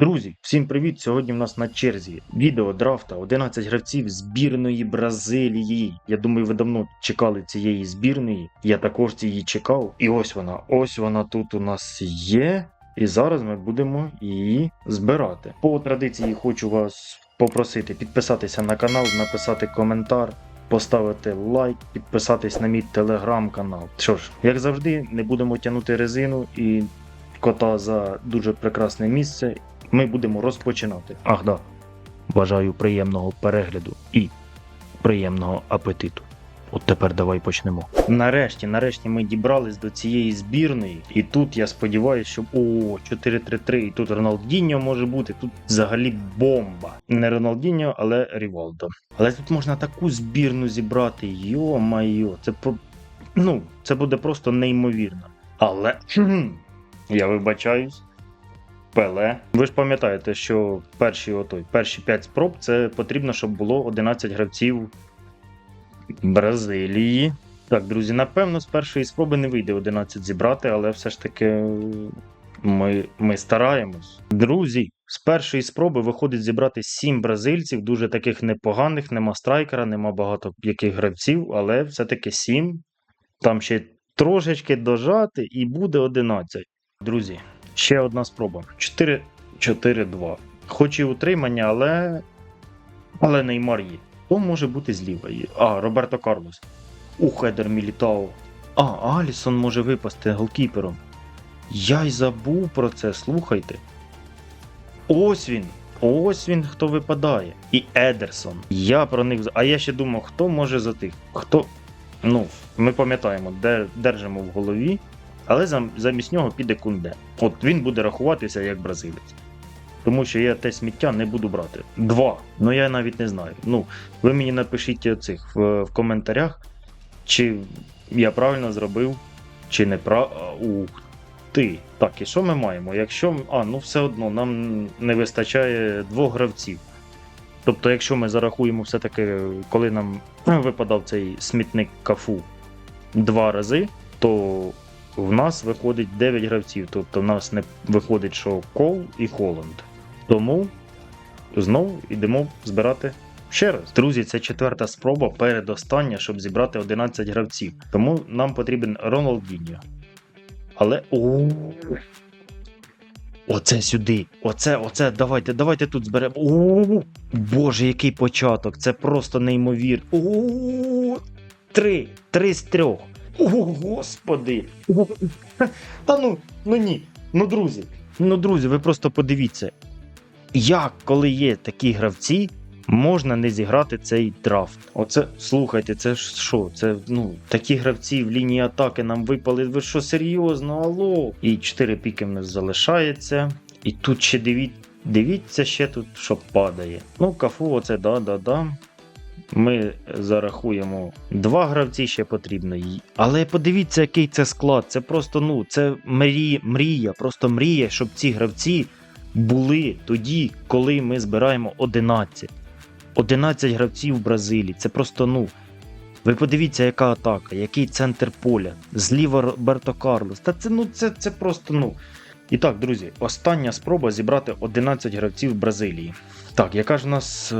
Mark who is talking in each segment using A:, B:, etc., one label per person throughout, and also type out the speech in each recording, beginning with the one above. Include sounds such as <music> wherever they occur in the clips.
A: Друзі, всім привіт! Сьогодні в нас на черзі відео драфта 11 гравців збірної Бразилії. Я думаю, ви давно чекали цієї збірної. Я також її чекав. І ось вона, ось вона тут у нас є. І зараз ми будемо її збирати. По традиції хочу вас попросити підписатися на канал, написати коментар. Поставити лайк, підписатись на мій телеграм-канал. Що ж, як завжди, не будемо тягнути резину і кота за дуже прекрасне місце. Ми будемо розпочинати. Ах да. Бажаю приємного перегляду і приємного апетиту. От тепер давай почнемо. Нарешті, нарешті ми дібрались до цієї збірної, і тут я сподіваюся, що о, 4-3-3, і тут Роналдіньо може бути. Тут взагалі бомба. Не Роналдіньо, але Рівалдо. Але тут можна таку збірну зібрати. Йо-майо, це про. Ну, це буде просто неймовірно. Але я вибачаюсь. Пеле. Ви ж пам'ятаєте, що перші, отой, перші 5 спроб це потрібно, щоб було 11 гравців Бразилії. Так, друзі, напевно, з першої спроби не вийде 11 зібрати, але все ж таки ми, ми стараємось. Друзі, з першої спроби виходить зібрати 7 бразильців, дуже таких непоганих, нема страйкера, нема багато яких гравців, але все-таки 7. Там ще трошечки дожати і буде 11. Друзі, ще одна спроба. 4-4-2. Хоч і утримання, але. Але Неймар є. Хто може бути зліва? А, Роберто Карлос. У Хедер Мілітао. А, Алісон може випасти голкіпером. Я й забув про це, слухайте. Ось він. Ось він, хто випадає. І Едерсон. Я про них. А я ще думав, хто може за тих? Хто. Ну, ми пам'ятаємо, де держимо в голові, але замість нього піде кунде. От він буде рахуватися як бразилець. Тому що я те сміття не буду брати. Два. Ну я навіть не знаю. Ну, ви мені напишіть оцих в, в коментарях, чи я правильно зробив, чи не прав. Ух ти. Так, і що ми маємо? Якщо. А, ну все одно, нам не вистачає двох гравців. Тобто, якщо ми зарахуємо все-таки, коли нам випадав цей смітник кафу два рази, то в нас виходить 9 гравців. Тобто в нас не виходить, що Кол і Холланд. Тому знову йдемо збирати ще раз. Друзі, це четверта спроба передостання, щоб зібрати 11 гравців. Тому нам потрібен Роналдіньо. Але. Оце сюди. Оце, оце, давайте, давайте тут зберемо. О, Боже, який початок! Це просто неймовір. О, Три. Три з трьох. О, господи. Та ну, ну ні. Ну, друзі, ну, друзі, ви просто подивіться. Як, коли є такі гравці, можна не зіграти цей драфт? Оце, слухайте, це ж що? Це ну, такі гравці в лінії атаки нам випали. Ви що, серйозно, алло? І 4 піки в нас залишається. І тут ще дивіть, дивіться, ще тут що падає. Ну, кафу, оце да-да-да. Ми зарахуємо два гравці ще потрібно. Й- Але подивіться, який це склад. Це просто ну, це мрія, мрія, просто мрія, щоб ці гравці були тоді, коли ми збираємо 11. 11 гравців в Бразилії. Це просто ну. Ви подивіться, яка атака, який центр поля. Зліва Роберто Карлос. Та це ну це, це просто ну. І так, друзі, остання спроба зібрати 11 гравців Бразилії. Так, яка ж у нас. Е...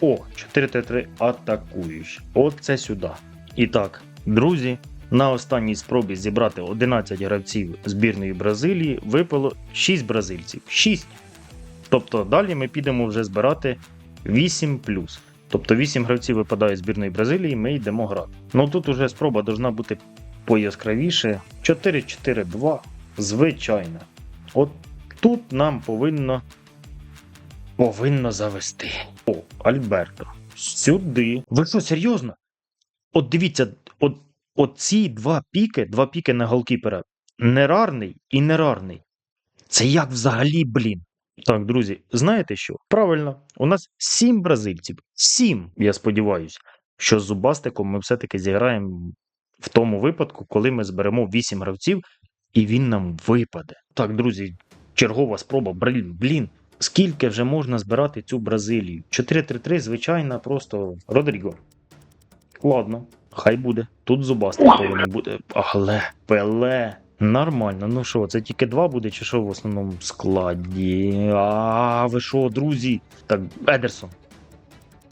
A: О, 4-3 атакуючі. Оце сюди. І так, друзі, на останній спробі зібрати 11 гравців збірної Бразилії випало 6 бразильців. 6. Тобто далі ми підемо вже збирати 8 Тобто 8 гравців випадає з збірної Бразилії, ми йдемо грати. Ну тут уже спроба должна бути пояскравіше. 4-4-2, звичайно. От тут нам повинно повинно завести. О, Альберто. Сюди. Ви що, серйозно? От дивіться, от, от ці два піки, два піки на голкіпера. Нерарний і нерарний. Це як взагалі, блін? Так, друзі, знаєте що? Правильно, у нас сім бразильців. Сім, я сподіваюся, що з зубастиком ми все-таки зіграємо в тому випадку, коли ми зберемо вісім гравців, і він нам випаде. Так, друзі, чергова спроба. Блін. Скільки вже можна збирати цю Бразилію? 4-3-3, звичайно, просто Родріго. Ладно, хай буде. Тут зубастик повинен бути. Але Пеле. Нормально, ну що, це тільки два буде, чи що в основному складі? А ви що, друзі? Так, Едерсон.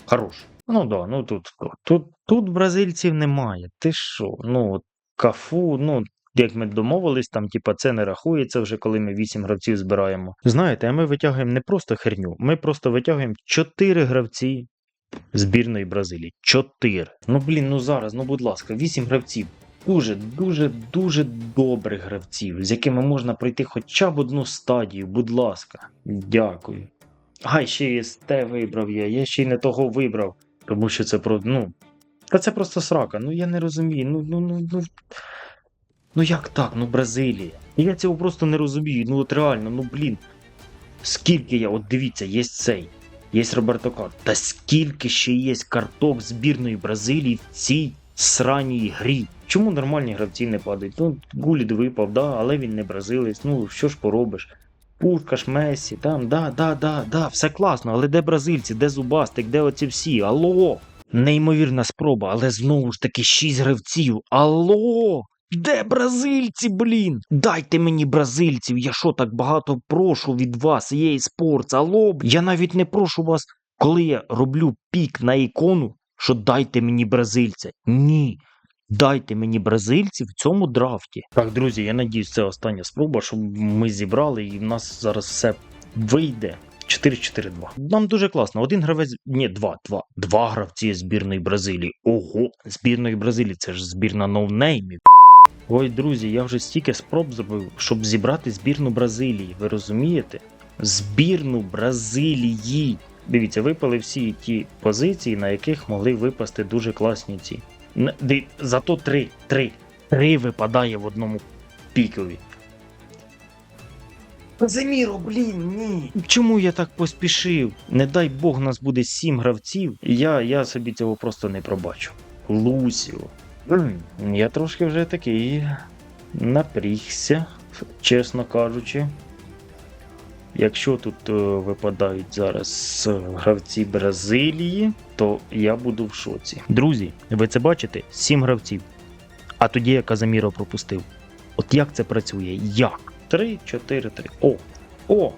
A: Хорош. Ну да, ну тут, тут, тут бразильців немає. Ти що? Ну, кафу, ну. Як ми домовились, там, типа, це не рахується вже, коли ми вісім гравців збираємо. Знаєте, а ми витягуємо не просто херню, ми просто витягуємо чотири гравці збірної Бразилії. Чотири. Ну блін, ну зараз, ну будь ласка, вісім гравців. Дуже, дуже, дуже добрих гравців, з якими можна пройти хоча б одну стадію, будь ласка. Дякую. Ай, ще і СТ вибрав я, я ще й не того вибрав. Тому що це про. ну. Та це просто срака. Ну я не розумію. Ну, ну, ну, ну. Ну як так? Ну Бразилія. Я цього просто не розумію. Ну от реально, ну блін. Скільки я, от дивіться, є цей, є Роберто Кар. Та скільки ще є карток збірної Бразилії в цій сраній грі? Чому нормальні гравці не падають? Ну, Гуліт випав, да, але він не бразилець. Ну що ж поробиш? Пушкаш, Месі, там, да, да, да, да, все класно, але де бразильці, де Зубастик, де оці всі? Алло! Неймовірна спроба, але знову ж таки шість гравців. Алло! Де бразильці, блін? Дайте мені бразильців, я що так багато прошу від вас, EA Sports, алло, я навіть не прошу вас, коли я роблю пік на ікону, що дайте мені бразильця. Ні. Дайте мені бразильців в цьому драфті. Так, друзі, я надіюсь, це остання спроба, щоб ми зібрали і в нас зараз все вийде. 4-4-2. Нам дуже класно. Один гравець. Ні, два, два. Два гравці збірної Бразилії. Ого, збірної Бразилії, це ж збірна ноунеймів. Ой, друзі, я вже стільки спроб зробив, щоб зібрати збірну Бразилії. Ви розумієте? Збірну Бразилії. Дивіться, випали всі ті позиції, на яких могли випасти дуже класні ці. Зато три, три. Три випадає в одному пікові. Казиміро, блін, ні. Чому я так поспішив? Не дай Бог, нас буде сім гравців. Я, я собі цього просто не пробачу. Лусіо. Я трошки вже такий напрігся, чесно кажучи. Якщо тут е, випадають зараз е, гравці Бразилії, то я буду в шоці. Друзі, ви це бачите? Сім гравців. А тоді я Казаміро пропустив. От як це працює? Як? 3, 4, 3. О! О!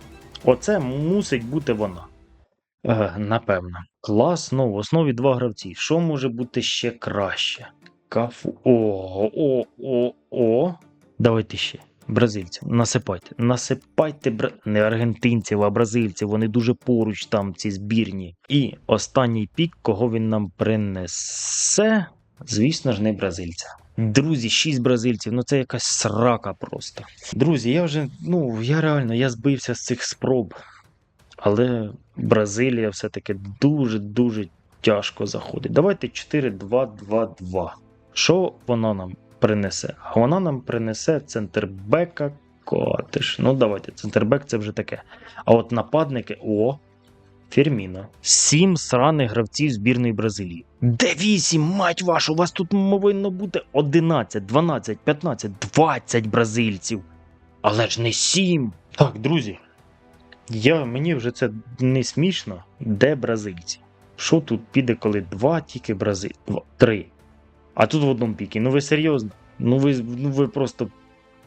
A: Оце мусить бути вона. Е, напевно. Класно, в основі два гравці. Що може бути ще краще? Кафу. О, о, о, о. Давайте ще. Бразильців. Насипайте. Насипайте бра... не аргентинців, а бразильців. Вони дуже поруч там, ці збірні. І останній пік, кого він нам принесе. Звісно ж, не бразильця. Друзі, шість бразильців, ну це якась срака просто. Друзі, я вже, ну, я реально я збився з цих спроб. Але Бразилія все-таки дуже-дуже тяжко заходить. Давайте 4-2-2-2. Що вона нам принесе? А вона нам принесе центрбека Котиш. Ну, давайте, центрбек це вже таке. А от нападники. О! Ферміно. Сім сраних гравців збірної Бразилії. Де вісім, мать вашу, у вас тут повинно бути 11, 12, 15, 20 бразильців. Але ж не сім. Так, друзі. Я, мені вже це не смішно. Де бразильці? Що тут піде, коли два тільки бразиль? Два, три. А тут в одному пікі. Ну ви серйозно? Ну ви, ну ви просто.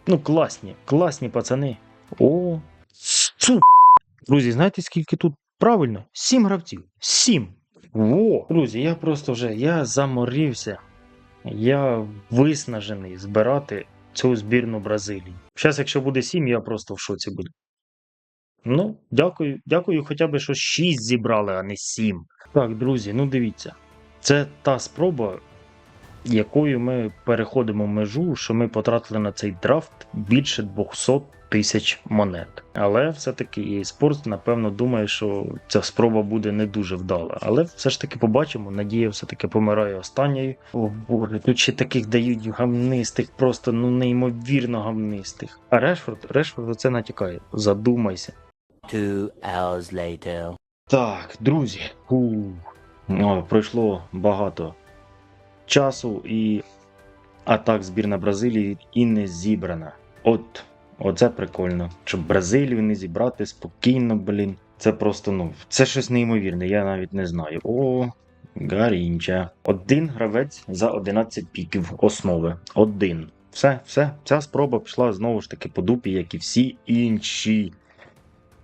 A: Ну класні, класні пацани. О, су. Друзі, знаєте, скільки тут правильно? Сім гравців. Сім. Во! Друзі, я просто вже я заморився. Я виснажений збирати цю збірну Бразилії. Зараз, якщо буде сім, я просто в шоці буду. Ну, дякую, дякую, хоча б що 6 зібрали, а не 7. Так, друзі, ну дивіться. Це та спроба, якою ми переходимо межу, що ми потратили на цей драфт більше 200 тисяч монет. Але все-таки EA Sports, напевно, думає, що ця спроба буде не дуже вдала. Але все ж таки побачимо. Надія все-таки помирає останньою. О боже, тут ще таких дають гамнистих, просто ну неймовірно гамнистих. А Решфорд, Решфорд оце натякає. Задумайся.
B: Two hours later.
A: Так, друзі. Фу. О, пройшло багато часу і атак збірна Бразилії і не зібрана. От, оце прикольно. Щоб Бразилію не зібрати спокійно, блін. Це просто, ну, це щось неймовірне, я навіть не знаю. О, Гарінча. Один гравець за 11 піків основи. Один. все, все. Ця спроба пішла знову ж таки по дупі, як і всі інші.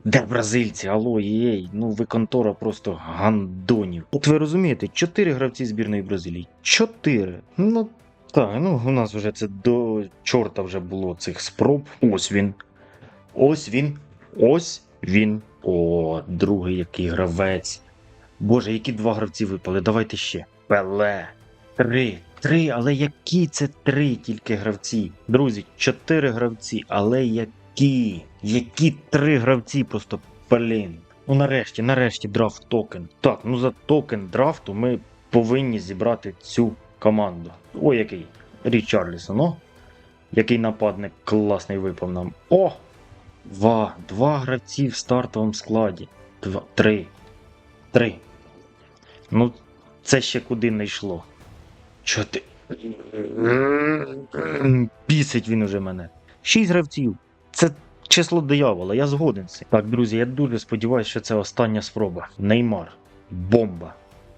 A: Де бразильці? Алло, єй, ну ви контора просто гандонів. От ви розумієте, чотири гравці збірної Бразилії. Чотири. Ну так, ну у нас вже це до чорта вже було цих спроб. Ось він. Ось він. Ось він. О, другий який гравець. Боже, які два гравці випали. Давайте ще. Пеле. Три. Три, але які це три тільки гравці? Друзі, чотири гравці, але які? Які три гравці просто блін. Ну нарешті, нарешті драфт токен. Так, ну за токен драфту ми повинні зібрати цю команду. Ой, який. Річарлісон, о. Який нападник класний випав нам. О! Два. Два гравці в стартовому складі. Два. Три. Три. Ну, це ще куди не йшло. Чо. Бісить він уже мене. Шість гравців. Це число диявола, я згоден цим. Так, друзі, я дуже сподіваюся, що це остання спроба. Неймар. Бомба.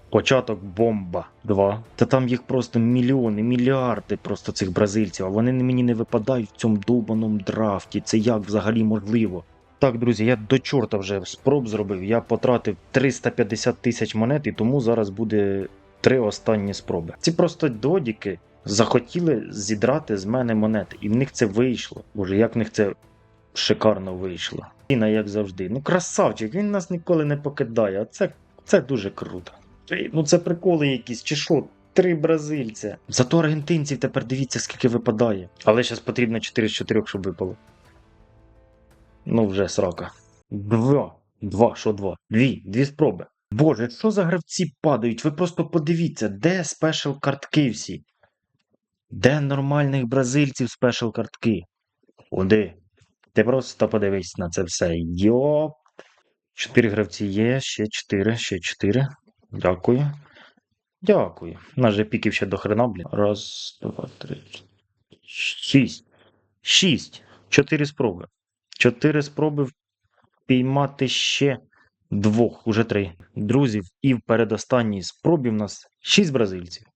A: Початок бомба. Два. Та там їх просто мільйони, мільярди просто цих бразильців, а вони мені не випадають в цьому довбаному драфті. Це як взагалі можливо? Так, друзі, я до чорта вже спроб зробив. Я потратив 350 тисяч монет, і тому зараз буде три останні спроби. Ці просто додіки захотіли зідрати з мене монети, і в них це вийшло. Боже, як в них це шикарно вийшло. Іна, як завжди. Ну, красавчик, він нас ніколи не покидає, а це, це дуже круто. Ну це приколи якісь, чи що? Три бразильця. Зато аргентинців тепер дивіться, скільки випадає. Але зараз потрібно 4 з 4, щоб випало. Ну, вже срака. Два. Два, що два? Дві, дві спроби. Боже, що за гравці падають? Ви просто подивіться, де спешл картки всі? Де нормальних бразильців спешл картки? Куди? Ти просто подивись на це все. Йоп. Чотири гравці є, ще чотири, ще чотири. Дякую. Дякую. У нас же піків ще до хрена, блін. Раз, два, три, шість. Шість. Чотири спроби. Чотири спроби впіймати ще двох, уже три друзів. І в передостанній спробі в нас шість бразильців.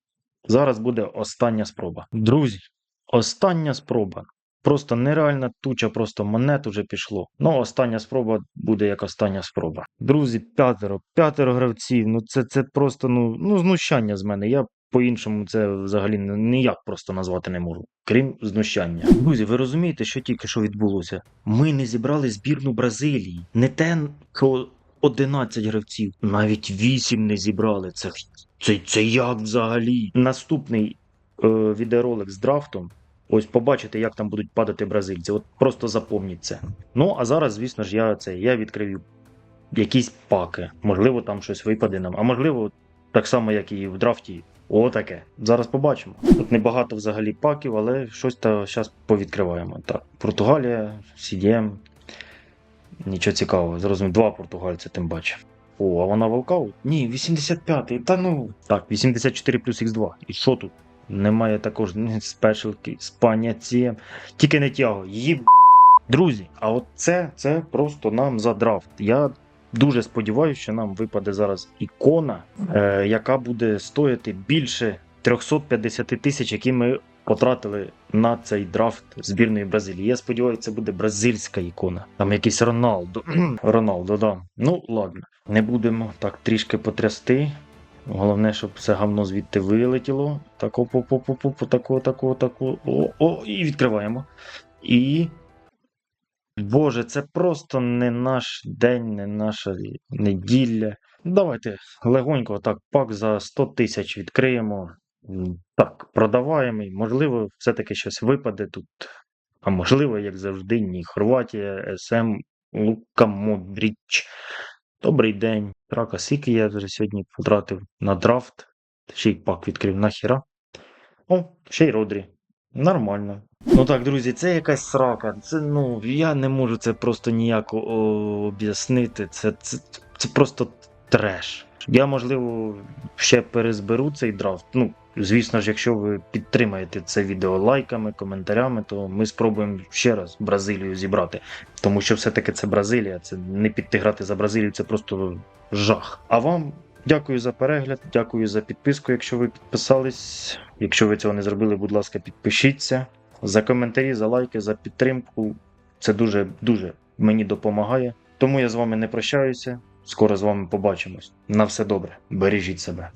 A: Зараз буде остання спроба. Друзі, остання спроба. Просто нереальна туча, просто монет уже пішло. Ну, остання спроба буде як остання спроба. Друзі, п'ятеро, п'ятеро гравців. Ну це, це просто ну, ну, знущання з мене. Я по-іншому це взагалі ніяк просто назвати не можу, крім знущання. Друзі, ви розумієте, що тільки що відбулося? Ми не зібрали збірну Бразилії. Не те, що 11 гравців, навіть 8 не зібрали. Це, це, це як взагалі? Наступний е, відеоролик з драфтом. Ось побачите, як там будуть падати бразильці. От просто запомніть це. Ну а зараз, звісно ж, я це я відкрию якісь паки. Можливо, там щось випаде нам, а можливо, так само, як і в драфті. Отаке. Зараз побачимо. Тут небагато взагалі паків, але щось та зараз повідкриваємо. Так, Португалія, CDM. Нічого цікавого. Зрозумів, два португальця тим бачу. О, а вона волкаут? Ні, 85-й. Та ну. Так, 84 плюс Х2. І що тут? Немає також ні спешалки з паняцієм. Тільки не тяго. Їб. Друзі, а от це, це просто нам за драфт. Я дуже сподіваюся, що нам випаде зараз ікона, е, яка буде стояти більше 350 тисяч, які ми потратили на цей драфт збірної Бразилії. Я сподіваюся, це буде бразильська ікона. Там якийсь Роналдо. <clears throat> Роналдо, да. Ну, ладно. Не будемо так трішки потрясти. Головне, щоб все гавно звідти вилетіло. Так, оп, оп, оп, оп, оп, тако, тако, тако. О, о, і відкриваємо. І. Боже, це просто не наш день, не наша неділя. Давайте легонько так пак за 100 тисяч відкриємо. Так, продаваємо. Можливо, все-таки щось випаде тут. А можливо, як завжди, ні. Хорватія, СМ, Лука Модріч. Добрий день. Трака, скільки я вже сьогодні потратив на драфт. Ще й пак відкрив нахіра. О, ще й Родрі. Нормально. Ну так, друзі, це якась срака. Це ну я не можу це просто ніяк о, об'яснити. Це, це, це просто треш. Я, можливо, ще перезберу цей драфт. Ну, звісно ж, якщо ви підтримаєте це відео лайками, коментарями, то ми спробуємо ще раз Бразилію зібрати. Тому що все-таки це Бразилія, це не піти грати за Бразилію, це просто жах. А вам дякую за перегляд, дякую за підписку, якщо ви підписались. Якщо ви цього не зробили, будь ласка, підпишіться. за коментарі, за лайки, за підтримку. Це дуже дуже мені допомагає. Тому я з вами не прощаюся. Скоро з вами побачимось. На все добре. Бережіть себе.